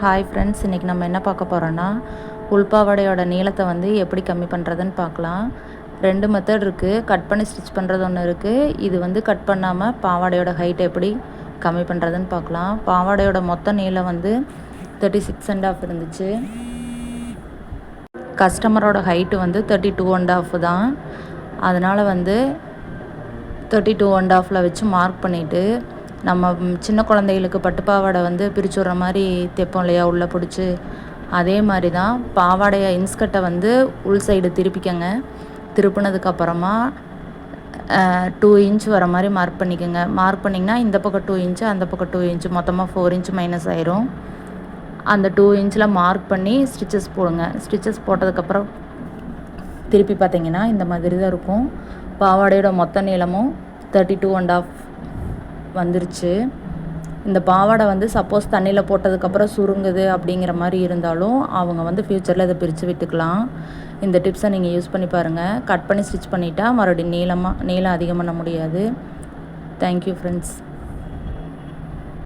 Hi friends இன்றைக்கி நம்ம என்ன பார்க்க போகிறோன்னா உள்பாவாடையோட நீளத்தை வந்து எப்படி கம்மி பண்ணுறதுன்னு பார்க்கலாம். ரெண்டு மெத்தட் இருக்குது கட் பண்ணி ஸ்டிச் பண்ணுறது ஒன்று இருக்குது இது வந்து கட் பண்ணாமல் பாவாடையோட ஹைட் எப்படி கம்மி பண்ணுறதுன்னு பார்க்கலாம். பாவாடையோட மொத்த நீளம் வந்து தேர்ட்டி சிக்ஸ் அண்ட் ஆஃப் இருந்துச்சு. கஸ்டமரோட ஹைட்டு வந்து தேர்ட்டி டூ அண்ட் ஆஃப் தான். அதனால் வந்து தேர்ட்டி டூ அண்ட் ஆஃபில் வச்சு மார்க் பண்ணிவிட்டு நம்ம சின்ன குழந்தைகளுக்கு பட்டு பாவாடை வந்து பிரித்து விட்ற மாதிரி தைப்போம் இல்லையா? உள்ளே பிடிச்சி. அதே மாதிரி தான் பாவாடையை இன்ஸ்கர்ட்டை வந்து உள் சைடு திருப்பிக்கங்க. திருப்பினதுக்கப்புறமா டூ இன்ச் வர மாதிரி மார்க் பண்ணிக்கோங்க. மார்க் பண்ணிங்கன்னா இந்த பக்கம் டூ இன்ச்சு அந்த பக்கம் டூ இன்ச்சு மொத்தமாக ஃபோர் இன்ச் மைனஸ் ஆயிரும். அந்த டூ இன்ச்சில் மார்க் பண்ணி ஸ்டிச்சஸ் போடுங்க. ஸ்டிச்சஸ் போட்டதுக்கப்புறம் திருப்பி பார்த்தீங்கன்னா இந்த மாதிரி தான் இருக்கும். பாவாடையோட மொத்த நீளமும் தேர்ட்டி டூ அண்ட் ஆஃப் வந்துருச்சு. இந்த பாவாடை வந்து சப்போஸ் தண்ணியில் போட்டதுக்கப்புறம் சுருங்குது அப்படிங்கிற மாதிரி இருந்தாலும் அவங்க வந்து ஃப்யூச்சரில் இதை பிரித்து விட்டுக்கலாம். இந்த டிப்ஸை நீங்கள் யூஸ் பண்ணி பாருங்கள் கட் பண்ணி ஸ்டிச் பண்ணிட்டா மறுபடியும் நீளமாக நீளம் அதிகம் பண்ண முடியாது. Thank you friends